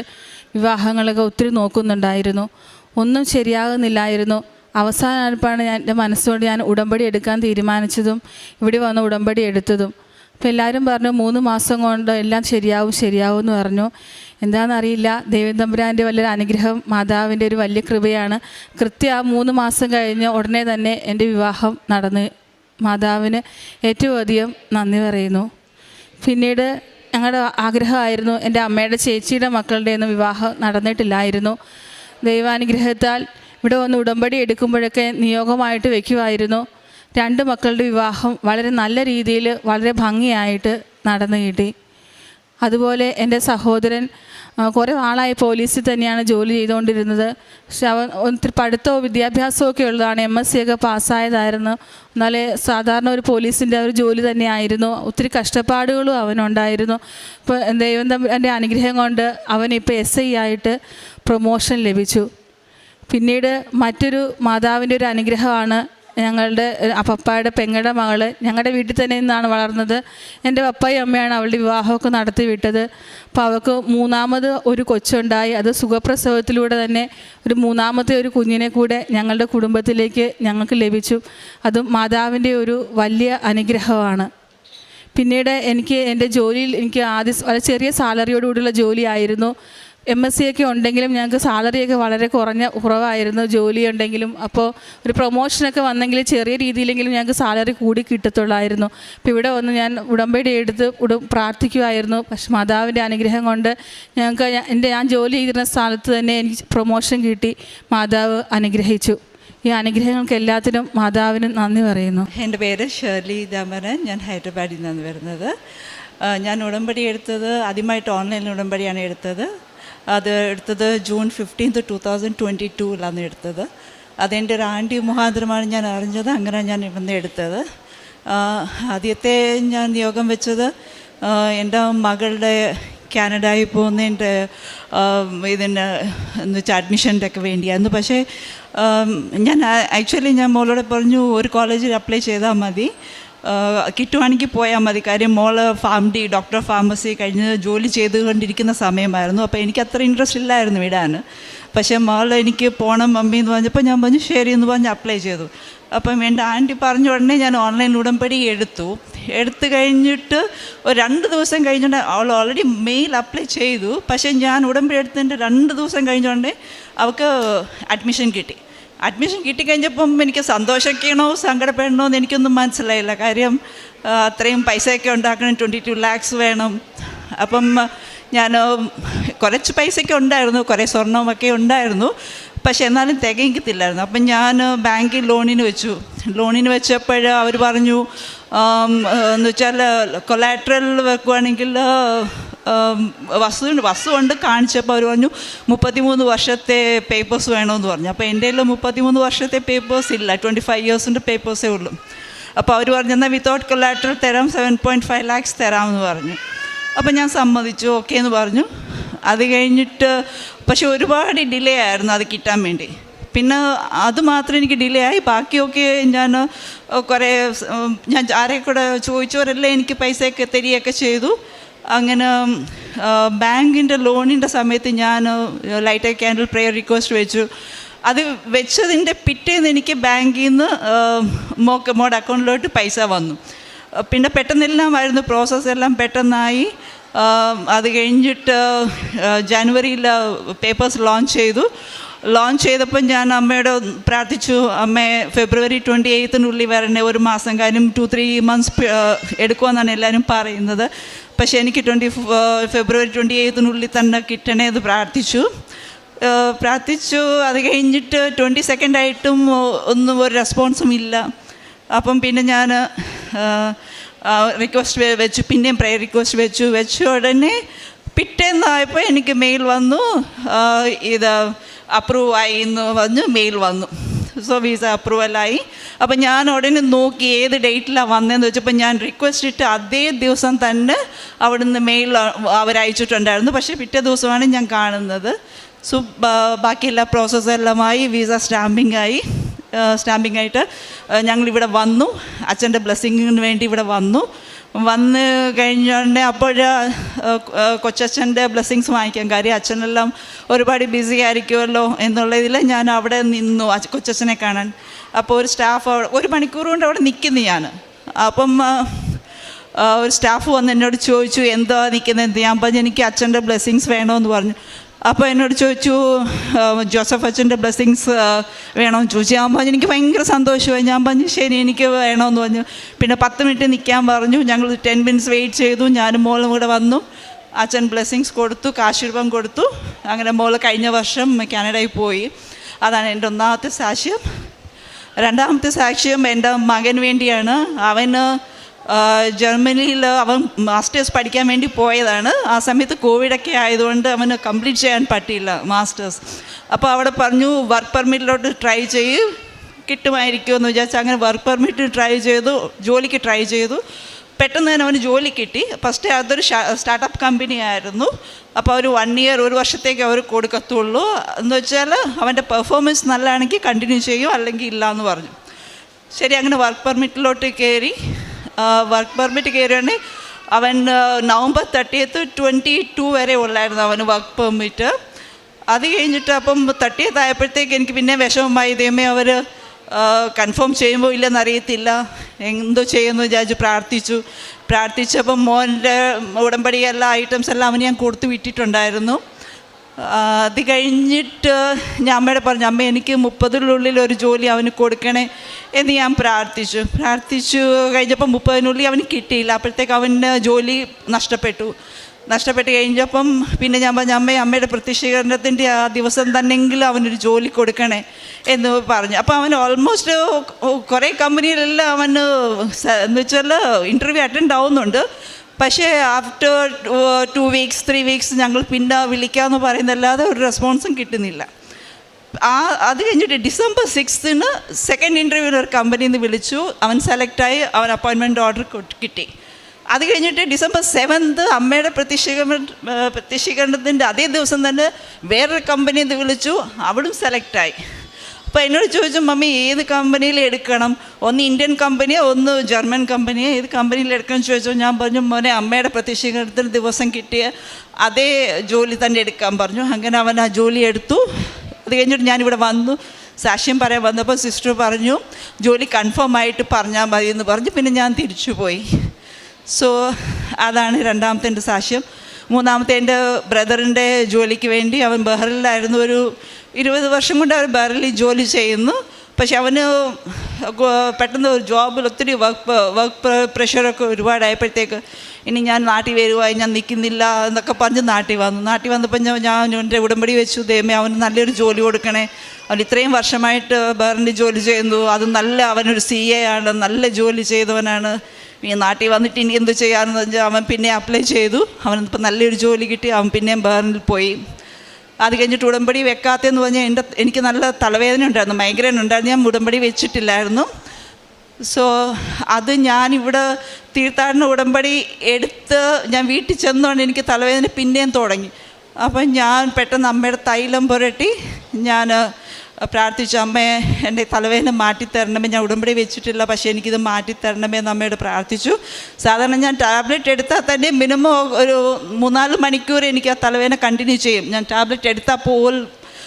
വിവാഹങ്ങളൊക്കെ ഒത്തിരി നോക്കുന്നുണ്ടായിരുന്നു. ഒന്നും ശരിയാകുന്നില്ലായിരുന്നു. അവസാനപ്പാണ് ഞാൻ എന്റെ മനസ്സുകൊണ്ട് ഞാൻ ഉടമ്പടി എടുക്കാൻ തീരുമാനിച്ചതും ഇവിടെ വന്ന് ഉടമ്പടി എടുത്തതും. അപ്പോൾ എല്ലാവരും പറഞ്ഞു മൂന്ന് മാസം കൊണ്ട് എല്ലാം ശരിയാവും ശരിയാവും എന്ന് പറഞ്ഞു. എന്താണെന്നറിയില്ല. ദൈവം തമ്പുരാന്റെ വലിയൊരു അനുഗ്രഹം മാതാവിന്റെ ഒരു വലിയ കൃപയാണ്. കൃത്യം ആ മൂന്ന് മാസം കഴിഞ്ഞ് ഉടനെ തന്നെ എന്റെ വിവാഹം നടന്ന് മാതാവിന് ഏറ്റവും അധികം നന്ദി പറയുന്നു. പിന്നീട് ഞങ്ങളുടെ ആഗ്രഹമായിരുന്നു എന്റെ അമ്മയുടെ ചേച്ചിയുടെ മക്കളുടെ ഒന്നും വിവാഹം നടന്നിട്ടില്ലായിരുന്നു. ദൈവാനുഗ്രഹത്താൽ ഇവിടെ വന്ന് ഉടമ്പടി എടുക്കുമ്പോഴൊക്കെ നിയോഗമായിട്ട് വയ്ക്കുമായിരുന്നു രണ്ട് മക്കളുടെ വിവാഹം വളരെ നല്ല രീതിയിൽ വളരെ ഭംഗിയായിട്ട് നടന്നു കിട്ടി. അതുപോലെ എന്റെ സഹോദരൻ കുറേ നാളായി പോലീസിൽ തന്നെയാണ് ജോലി ചെയ്തുകൊണ്ടിരുന്നത്. പക്ഷെ അവൻ ഒത്തിരി പഠിത്തവും വിദ്യാഭ്യാസവും ഒക്കെ ഉള്ളതാണ്. എം എസ് സി ഒക്കെ പാസ്സായതായിരുന്നു. എന്നാലേ സാധാരണ ഒരു പോലീസിന്റെ ഒരു ജോലി തന്നെയായിരുന്നു. ഒത്തിരി കഷ്ടപ്പാടുകളും അവനുണ്ടായിരുന്നു. ഇപ്പോൾ ദൈവം എന്റെ അനുഗ്രഹം കൊണ്ട് അവനിപ്പോൾ എസ് ഐ ആയിട്ട് പ്രൊമോഷൻ ലഭിച്ചു. പിന്നീട് മറ്റൊരു മാതാവിന്റെ ഒരു അനുഗ്രഹമാണ് ഞങ്ങളുടെ അപ്പപ്പായുടെ പെങ്ങളുടെ മകൾ ഞങ്ങളുടെ വീട്ടിൽ തന്നെ നിന്നാണ് വളർന്നത്. എന്റെ പപ്പായും അമ്മയാണ് അവളുടെ വിവാഹമൊക്കെ നടത്തി വിട്ടത്. അപ്പോൾ അവൾക്ക് മൂന്നാമത് ഒരു കൊച്ചുണ്ടായി. അത് സുഖപ്രസവത്തിലൂടെ തന്നെ ഒരു മൂന്നാമത്തെ ഒരു കുഞ്ഞിനെ കൂടെ ഞങ്ങളുടെ കുടുംബത്തിലേക്ക് ഞങ്ങൾക്ക് ലഭിച്ചു. അതും മാതാവിന്റെ ഒരു വലിയ അനുഗ്രഹമാണ്. പിന്നീട് എനിക്ക് എന്റെ ജോലിയിൽ എനിക്ക് ആദ്യം വളരെ ചെറിയ സാലറിയോടുകൂടിയുള്ള ജോലിയായിരുന്നു എം എസ് സി ഒക്കെ ഉണ്ടെങ്കിലും ഞങ്ങൾക്ക് സാലറിയൊക്കെ വളരെ കുറഞ്ഞ കുറവായിരുന്നു. ജോലി ഉണ്ടെങ്കിലും അപ്പോൾ ഒരു പ്രൊമോഷനൊക്കെ വന്നെങ്കിൽ ചെറിയ രീതിയിലെങ്കിലും ഞങ്ങൾക്ക് സാലറി കൂടി കിട്ടത്തുള്ളായിരുന്നു. അപ്പോൾ ഇവിടെ വന്ന് ഞാൻ ഉടമ്പടി എടുത്ത് ഉട പ്രാർത്ഥിക്കുമായിരുന്നു പക്ഷെ മാതാവിന്റെ അനുഗ്രഹം കൊണ്ട് ഞങ്ങൾക്ക് എന്റെ ഞാൻ ജോലി ചെയ്തിരുന്ന സ്ഥലത്ത് തന്നെ എനിക്ക് പ്രൊമോഷൻ കിട്ടി. മാതാവ് അനുഗ്രഹിച്ചു. ഈ അനുഗ്രഹങ്ങൾക്ക് എല്ലാത്തിനും മാതാവിനും നന്ദി പറയുന്നു. എന്റെ പേര് ഷേർലി ദമരൻ ഞാൻ ഹൈദരാബാദിൽ നിന്നാണ് വരുന്നത്. ഞാൻ ഉടമ്പടി എടുത്തത് ആദ്യമായിട്ട് ഓൺലൈനിൽ ഉടമ്പടിയാണ് എടുത്തത്. അത് എടുത്തത് June fifteenth two thousand twenty ടൂവിലാണ് എടുത്തത്. അതെന്റെ ഒരു ആന്റി മുഖാന്തരമാണ് ഞാൻ അറിഞ്ഞത് അങ്ങനെ ഞാൻ ഇവിടുന്ന് എടുത്തത്. ആദ്യത്തെ ഞാൻ നിയോഗം വെച്ചത് എന്റെ മകളുടെ കാനഡയിൽ പോകുന്നതിന്റെ ഇതിന് എന്ന് വെച്ചാൽ അഡ്മിഷന്റെ ഒക്കെ വേണ്ടിയായിരുന്നു. പക്ഷേ ഞാൻ ആക്ച്വലി ഞാൻ മോളോട് പറഞ്ഞു ഒരു കോളേജിൽ അപ്ലൈ ചെയ്താൽ മതി. കിട്ടുവാണെങ്കിൽ പോയാൽ മതി. കാര്യം മോൾ ഫാം ഡി ഡോക്ടർ ഫാർമസി കഴിഞ്ഞ് ജോലി ചെയ്തുകൊണ്ടിരിക്കുന്ന സമയമായിരുന്നു. അപ്പോൾ എനിക്ക് അത്ര ഇൻട്രസ്റ്റ് ഇല്ലായിരുന്നു വിടാൻ. പക്ഷേ മോൾ എനിക്ക് പോകണം മമ്മി എന്ന് പറഞ്ഞപ്പോൾ ഞാൻ പറഞ്ഞു ശരി എന്ന് പറഞ്ഞ് അപ്ലൈ ചെയ്തു. അപ്പം എന്റെ ആന്റി പറഞ്ഞ ഉടനെ ഞാൻ ഓൺലൈൻ ഉടമ്പടി എടുത്തു. എടുത്തു കഴിഞ്ഞിട്ട് ഒരു രണ്ട് ദിവസം കഴിഞ്ഞുകൊണ്ട് അവൾ ഓൾറെഡി മെയിൽ അപ്ലൈ ചെയ്തു. പക്ഷേ ഞാൻ ഉടമ്പടി എടുത്തതിന്റെ രണ്ട് ദിവസം കഴിഞ്ഞുകൊണ്ട് അവൾക്ക് അഡ്മിഷൻ കിട്ടി. അഡ്മിഷൻ കിട്ടിക്കഴിഞ്ഞപ്പം എനിക്ക് സന്തോഷിക്കണോ സങ്കടപ്പെടണോ എന്ന് എനിക്കൊന്നും മനസ്സിലായില്ല. കാര്യം അത്രയും പൈസയൊക്കെ ഉണ്ടാക്കണം. ട്വന്റി ടു ലാക്സ് വേണം. അപ്പം ഞാൻ കുറച്ച് പൈസയൊക്കെ ഉണ്ടായിരുന്നു. കുറേ സ്വർണമൊക്കെ ഉണ്ടായിരുന്നു. പക്ഷെ എന്നാലും തികയിക്കത്തില്ലായിരുന്നു. അപ്പം ഞാൻ ബാങ്കിൽ ലോണിന് വെച്ചു. ലോണിന് വെച്ചപ്പോൾ അവർ പറഞ്ഞു എന്ന് വെച്ചാൽ കൊലാട്രൽ വെക്കുവാണെങ്കിൽ വസ്തു വസ്തു കൊണ്ട് കാണിച്ചപ്പോൾ അവർ പറഞ്ഞു മുപ്പത്തിമൂന്ന് വർഷത്തെ പേപ്പേഴ്സ് വേണമെന്ന് പറഞ്ഞു. അപ്പോൾ എന്റെ കയ്യിൽ മുപ്പത്തിമൂന്ന് വർഷത്തെ പേപ്പേഴ്സ് ഇല്ല ട്വന്റി ഫൈവ് ഇയേഴ്സിന്റെ പേപ്പേഴ്സേ ഉള്ളൂ. അപ്പോൾ അവർ പറഞ്ഞു എന്നാൽ വിത്തൗട്ട് കൊലാട്രൽ തരാം സെവൻ പോയിന്റ് ഫൈവ് ലാക്സ് തരാമെന്ന് പറഞ്ഞു. അപ്പോൾ ഞാൻ സമ്മതിച്ചു ഓക്കെ എന്ന് പറഞ്ഞു. അത് കഴിഞ്ഞിട്ട് പക്ഷെ ഒരുപാട് ഡിലേ ആയിരുന്നു അത് കിട്ടാൻ വേണ്ടി. പിന്നെ അത് മാത്രം എനിക്ക് ഡിലേ ആയി. ബാക്കിയൊക്കെ ഞാൻ കുറേ ഞാൻ ആരെ കൂടെ ചോദിച്ചവരെല്ലാം എനിക്ക് പൈസയൊക്കെ തരികയൊക്കെ ചെയ്തു. അങ്ങനെ ബാങ്കിന്റെ ലോണിന്റെ സമയത്ത് ഞാൻ ലൈറ്റ് ക്യാൻഡിൽ പ്രെയർ റിക്വസ്റ്റ് വെച്ചു. അത് വെച്ചതിന്റെ പിറ്റേന്ന് എനിക്ക് ബാങ്കിൽ നിന്ന് മോക്ക് മോഡ് അക്കൗണ്ടിലോട്ട് പൈസ വന്നു. പിന്നെ പെട്ടെന്നെല്ലാമായിരുന്നു പ്രോസസ്സ് എല്ലാം പെട്ടെന്നായി. അത് കഴിഞ്ഞിട്ട് ജനുവരിയിൽ പേപ്പേഴ്സ് ലോഞ്ച് ചെയ്തു. ലോഞ്ച് ചെയ്തപ്പോൾ ഞാൻ അമ്മയോട് പ്രാർത്ഥിച്ചു അമ്മേ ഫെബ്രുവരി ട്വന്റി എയ്ത്തിനുള്ളിൽ വരണേ ഒരു മാസം കാര്യം ടു ത്രീ മന്ത്സ് എടുക്കുമെന്നാണ് എല്ലാവരും പറയുന്നത്. പക്ഷേ എനിക്ക് ട്വന്റി ഫെബ്രുവരി ട്വന്റി എയ്ത്തിനുള്ളിൽ തന്നെ കിട്ടണേ എന്ന് പ്രാർത്ഥിച്ചു. പ്രാർത്ഥിച്ചു. അത് കഴിഞ്ഞിട്ട് ട്വന്റി സെക്കൻഡായിട്ടും ഒന്നും ഒരു റെസ്പോൺസും ഇല്ല. അപ്പം പിന്നെ ഞാൻ റിക്വസ്റ്റ് വെച്ചു. പിന്നെയും പ്രയർ റിക്വസ്റ്റ് വെച്ചു. വെച്ച ഉടനെ പിറ്റേന്നായപ്പോൾ എനിക്ക് മെയിൽ വന്നു. ഇത് അപ്രൂവ് ആയി എന്ന് പറഞ്ഞ് മെയിൽ വന്നു. സോ വിസ അപ്രൂവലായി അപ്പം ഞാൻ ഉടനെ നോക്കി ഏത് ഡേറ്റിലാണ് വന്നതെന്ന് വെച്ചപ്പോൾ ഞാൻ റിക്വസ്റ്റ് ഇട്ട് അതേ ദിവസം തന്നെ അവിടുന്ന് മെയിൽ അവരയച്ചിട്ടുണ്ടായിരുന്നു പക്ഷേ പിറ്റേ ദിവസമാണ് ഞാൻ കാണുന്നത്. സോ ബാക്കി എല്ലാ പ്രോസസ്സെല്ലാമായി വിസ സ്റ്റാമ്പിംഗ് ആയിട്ട് ഞങ്ങളിവിടെ വന്നു. അച്ഛന്റെ ബ്ലെസ്സിങ്ങിന് വേണ്ടി ഇവിടെ വന്നു. വന്ന് കഴിഞ്ഞോണ്ടേ അപ്പോൾ കൊച്ചച്ഛന്റെ ബ്ലെസ്സിങ്സ് വാങ്ങിക്കാം. കാര്യം അച്ഛനെല്ലാം ഒരുപാട് ബിസി ആയിരിക്കുമല്ലോ എന്നുള്ള ഇതിൽ ഞാൻ അവിടെ നിന്നു കൊച്ചച്ഛനെ കാണാൻ. അപ്പോൾ ഒരു സ്റ്റാഫ് ഒരു മണിക്കൂർ കൊണ്ട് അവിടെ നിൽക്കുന്നു ഞാൻ. അപ്പം ഒരു സ്റ്റാഫ് വന്ന് എന്നോട് ചോദിച്ചു എന്താ നിൽക്കുന്നത് എന്ത് ഞാൻ പറഞ്ഞു എനിക്ക് അച്ഛന്റെ ബ്ലെസ്സിങ്സ് വേണമെന്ന് പറഞ്ഞു. അപ്പോൾ എന്നോട് ചോദിച്ചു ജോസഫ് അച്ഛന്റെ ബ്ലെസ്സിങ്സ് വേണമെന്ന് ചോദിച്ചു. ഞാൻ പറഞ്ഞു എനിക്ക് ഭയങ്കര സന്തോഷമായി. ഞാൻ പറഞ്ഞു ശരി എനിക്ക് വേണമെന്ന് പറഞ്ഞു. പിന്നെ പത്ത് മിനിറ്റ് നിൽക്കാൻ പറഞ്ഞു. ഞങ്ങൾ ടെൻ മിനിറ്റ്സ് വെയിറ്റ് ചെയ്തു. ഞാനും മോളും കൂടെ വന്നു. അച്ഛൻ ബ്ലെസ്സിങ്സ് കൊടുത്തു കാശീർവം കൊടുത്തു. അങ്ങനെ മോൾ കഴിഞ്ഞ വർഷം കാനഡയിൽ പോയി. അതാണ് എന്റെ ഒന്നാമത്തെ സാക്ഷ്യം. രണ്ടാമത്തെ സാക്ഷ്യം എന്റെ മകൻ വേണ്ടിയാണ്. അവന് ജർമ്മനിയിൽ അവൻ മാസ്റ്റേഴ്സ് പഠിക്കാൻ വേണ്ടി പോയതാണ്. ആ സമയത്ത് കോവിഡൊക്കെ ആയതുകൊണ്ട് അവന് കംപ്ലീറ്റ് ചെയ്യാൻ പറ്റിയില്ല മാസ്റ്റേഴ്സ്. അപ്പോൾ അവിടെ പറഞ്ഞു വർക്ക് പെർമിറ്റിലോട്ട് ട്രൈ ചെയ്യും. കിട്ടുമായിരിക്കുമെന്ന് വിചാരിച്ച് അങ്ങനെ വർക്ക് പെർമിറ്റ് ട്രൈ ചെയ്തു ജോലിക്ക് ട്രൈ ചെയ്തു. പെട്ടെന്ന് തന്നെ അവന് ജോലി കിട്ടി. ഫസ്റ്റ് അതൊരു സ്റ്റാർട്ടപ്പ് കമ്പനി ആയിരുന്നു. അപ്പോൾ അവർ വൺ ഇയർ ഒരു വർഷത്തേക്ക് അവർ കൊടുക്കത്തുള്ളൂ. എന്ന് വെച്ചാൽ അവന്റെ പെർഫോമൻസ് നല്ലതാണെങ്കിൽ കണ്ടിന്യൂ ചെയ്യും അല്ലെങ്കിൽ ഇല്ല എന്ന് പറഞ്ഞു. ശരി അങ്ങനെ വർക്ക് പെർമിറ്റിലോട്ട് കയറി. വർക്ക് പെർമിറ്റ് കയറിയാണെങ്കിൽ അവൻ നവംബർ തേർട്ടിയത്ത് ട്വന്റി ടു വരെ ഉള്ളായിരുന്നു അവന് വർക്ക് പെർമിറ്റ് അത് കഴിഞ്ഞിട്ട് അപ്പം തേർട്ടിയത്ത് ആയപ്പോഴത്തേക്ക് എനിക്ക് പിന്നെ വിഷമമായി. ഇതേമേ അവർ കൺഫേം ചെയ്യുമ്പോൾ ഇല്ലെന്നറിയത്തില്ല എന്തോ ചെയ്യുമെന്ന് ജാജ് പ്രാർത്ഥിച്ചു. പ്രാർത്ഥിച്ചപ്പം മോന്റെ ഉടമ്പടി എല്ലാ ഐറ്റംസ് എല്ലാം അവന് ഞാൻ കൊടുത്തു വിട്ടിട്ടുണ്ടായിരുന്നു. അത് കഴിഞ്ഞിട്ട് ഞാൻ അമ്മയുടെ പറഞ്ഞു അമ്മ എനിക്ക് മുപ്പതിനുള്ളിൽ ഒരു ജോലി അവന് കൊടുക്കണേ എന്ന് ഞാൻ പ്രാർത്ഥിച്ചു. പ്രാർത്ഥിച്ചു കഴിഞ്ഞപ്പോൾ മുപ്പതിനുള്ളിൽ അവന് കിട്ടിയില്ല. അപ്പോഴത്തേക്ക് അവന് ജോലി നഷ്ടപ്പെട്ടു. നഷ്ടപ്പെട്ട് കഴിഞ്ഞപ്പം പിന്നെ ഞാൻ പറഞ്ഞു അമ്മേ അമ്മയുടെ പ്രത്യക്ഷീകരണത്തിന്റെ ആ ദിവസം തന്നെങ്കിലും അവനൊരു ജോലി കൊടുക്കണേ എന്ന് പറഞ്ഞു. അപ്പോൾ അവൻ ഓൾമോസ്റ്റ് കുറേ കമ്പനിയിലെല്ലാം അവന് എന്ന് വെച്ചാൽ ഇന്റർവ്യൂ അറ്റൻഡ് ആവുന്നുണ്ട്. പക്ഷേ after two weeks three weeks ഞങ്ങൾ പിന്നെ വിളിക്കാമെന്ന് പറയുന്നല്ലാതെ ഒരു റെസ്പോൺസും കിട്ടുന്നില്ല. ആ അത് കഴിഞ്ഞിട്ട് ഡിസംബർ സിക്സ്തിന് സെക്കൻഡ് ഇന്റർവ്യൂവിന് ഒരു കമ്പനിയിൽ നിന്ന് വിളിച്ചു. അവൻ സെലക്റ്റായി അവൻ അപ്പോയിൻമെന്റ് ഓർഡർ കിട്ടി. അത് കഴിഞ്ഞിട്ട് ഡിസംബർ സെവൻത്ത് അമ്മയുടെ പ്രത്യക്ഷീകരണ പ്രത്യക്ഷീകരണത്തിന്റെ അതേ ദിവസം തന്നെ വേറൊരു കമ്പനിയിൽ നിന്ന് വിളിച്ചു അവിടും സെലക്റ്റായി അപ്പോൾ എന്നോട് ചോദിച്ചു മമ്മി ഏത് കമ്പനിയിൽ എടുക്കണം? ഒന്ന് ഇന്ത്യൻ കമ്പനിയോ ഒന്ന് ജർമ്മൻ കമ്പനിയോ ഏത് കമ്പനിയിൽ എടുക്കണം? ചോദിച്ചു. ഞാൻ പറഞ്ഞു മോനെ അമ്മയുടെ പ്രത്യക്ഷീകരണത്തിന് ദിവസം കിട്ടിയ അതേ ജോലി തന്നെ എടുക്കാൻ പറഞ്ഞു. അങ്ങനെ അവൻ ആ ജോലി എടുത്തു. അത് കഴിഞ്ഞിട്ട് ഞാനിവിടെ വന്നു. സാക്ഷ്യം പറയാൻ വന്നപ്പോൾ സിസ്റ്റർ പറഞ്ഞു ജോലി കൺഫേം ആയിട്ട് പറഞ്ഞാൽ മതി എന്ന് പറഞ്ഞു. പിന്നെ ഞാൻ തിരിച്ചു പോയി. സോ അതാണ് രണ്ടാമത്തെ എന്റെ സാക്ഷ്യം. മൂന്നാമത്തെ എന്റെ ബ്രദറിന്റെ ജോലിക്ക് വേണ്ടി അവൻ ബഹ്റിലായിരുന്നു ഒരു ഇരുപത് വർഷം കൊണ്ട് അവർ ബാരലി ജോലി ചെയ്യുന്നു. പക്ഷെ അവന് പെട്ടെന്ന് ഒരു ജോബിൽ ഒത്തിരി വർക്ക് വർക്ക് പ്രഷറൊക്കെ ഒരുപാടായപ്പോഴത്തേക്ക് ഇനി ഞാൻ നാട്ടിൽ വരുവായി ഞാൻ നിൽക്കുന്നില്ല എന്നൊക്കെ പറഞ്ഞ് നാട്ടിൽ വന്നു. നാട്ടിൽ വന്നപ്പോൾ ഞാൻ ഞാൻ എന്റെ ഉടമ്പടി വെച്ചു. ദൈവമേ അവന് നല്ലൊരു ജോലി കൊടുക്കണേ. അവൻ ഇത്രയും വർഷമായിട്ട് ബഹ്റിന്റെ ജോലി ചെയ്യുന്നു. അത് നല്ല അവനൊരു സി എ ആണ്. നല്ല ജോലി ചെയ്തവനാണ്. ഈ നാട്ടിൽ വന്നിട്ട് ഇനി എന്ത് ചെയ്യാമെന്ന് വെച്ചാൽ അവൻ പിന്നെ അപ്ലൈ ചെയ്തു. അവനിപ്പോൾ നല്ലൊരു ജോലി കിട്ടി. അവൻ പിന്നെയും ബേറിൽ പോയി. അത് കഴിഞ്ഞിട്ട് ഉടമ്പടി വെക്കാത്തതെന്ന് പറഞ്ഞാൽ എന്റെ എനിക്ക് നല്ല തലവേദന ഉണ്ടായിരുന്നു മൈഗ്രെയിൻ ഉണ്ടായിരുന്നു ഞാൻ ഉടമ്പടി വെച്ചിട്ടില്ലായിരുന്നു. സോ അത് ഞാനിവിടെ തീർത്ഥാടന ഉടമ്പടി എടുത്ത് ഞാൻ വീട്ടിൽ ചെന്നുകൊണ്ട് എനിക്ക് തലവേദന പിന്നെയും തുടങ്ങി. അപ്പം ഞാൻ പെട്ടെന്ന് അമ്മയുടെ തൈലം പുരട്ടി ഞാൻ പ്രാർത്ഥിച്ചു അമ്മയെ എന്റെ തലവേദന മാറ്റിത്തരണമേ ഞാൻ ഉടമ്പടി വെച്ചിട്ടില്ല പക്ഷേ എനിക്കിത് മാറ്റിത്തരണമേ എന്ന് അമ്മയോട് പ്രാർത്ഥിച്ചു. സാധാരണ ഞാൻ ടാബ്ലറ്റ് എടുത്താൽ തന്നെ മിനിമം ഒരു മൂന്നാൽ മണിക്കൂർ എനിക്ക് ആ തലവേദന കണ്ടിന്യൂ ചെയ്യും. ഞാൻ ടാബ്ലറ്റ് എടുത്താൽ പോൽ